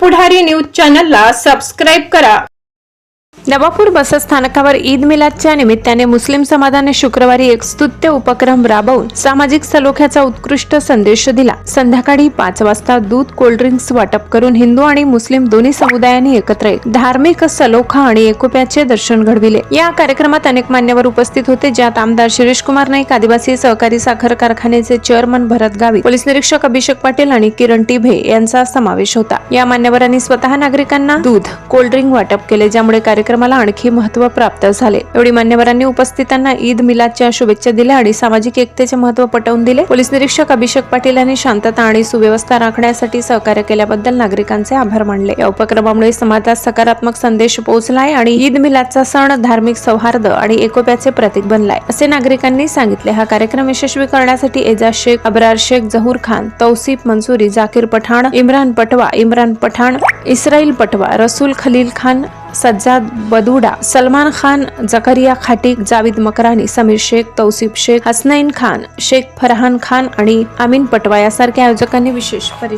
पुढारी news चॅनलला subscribe करा. नवापूर बसस्थानकावर ईद मिलादच्या निमित्ताने मुस्लिम समाजाने शुक्रवारी एक स्तुत्य उपक्रम राबवून सामाजिक सलोख्याचा उत्कृष्ट संदेश दिला. संध्याकाळी पाच वाजता दूध कोल्ड्रिंक्स वाटप करून हिंदू आणि मुस्लिम दोन्ही समुदायांनी एकत्र धार्मिक सलोखा आणि एकोप्याचे दर्शन घडविले. या कार्यक्रमात अनेक मान्यवर उपस्थित होते ज्यात आमदार शिरीष कुमार नाईक आदिवासी सहकारी साखर कारखान्याचे चेअरमन भरत गावी पोलीस निरीक्षक अभिषेक पाटील आणि किरण टिभे यांचा समावेश होता. या मान्यवरांनी स्वतः नागरिकांना दूध कोल्ड्रिंक वाटप केले ज्यामुळे कार्यक्रम कार्यक्रमाला आणखी महत्त्व प्राप्त झाले. एवढी मान्यवरांनी उपस्थितांना ईद मिलादच्या शुभेच्छा दिल्या आणि सामाजिक एकतेचे महत्त्व पटवून दिले. पोलीस निरीक्षक अभिषेक पाटील यांनी शांतता आणि सुव्यवस्था राखण्यासाठी सहकार्य केल्याबद्दल नागरिकांचे आभार मानले. या उपक्रमामुळे समाजात सकारात्मक संदेश पोहोचलाय आणि ईद मिलादचा सण धार्मिक सौहार्द आणि एकोप्याचे प्रतीक बनलाय असे नागरिकांनी सांगितले. हा कार्यक्रम यशस्वी करण्यासाठी एजाज शेख अबरार शेख जहूर खान तौसिफ मंसुरी जाकीर पठाण इम्रान पटवा इम्रान पठाण इस्राईल पटवा रसूल खलील खान सज्जाद बदुडा सलमान खान जकरिया खाटिक जावेद मकरानी समीर शेख तौसिफ शेख हसनैन खान शेख फरहान खान आणि अमीन पटवा यासारख्या आयोजकांनी विशेष परिषद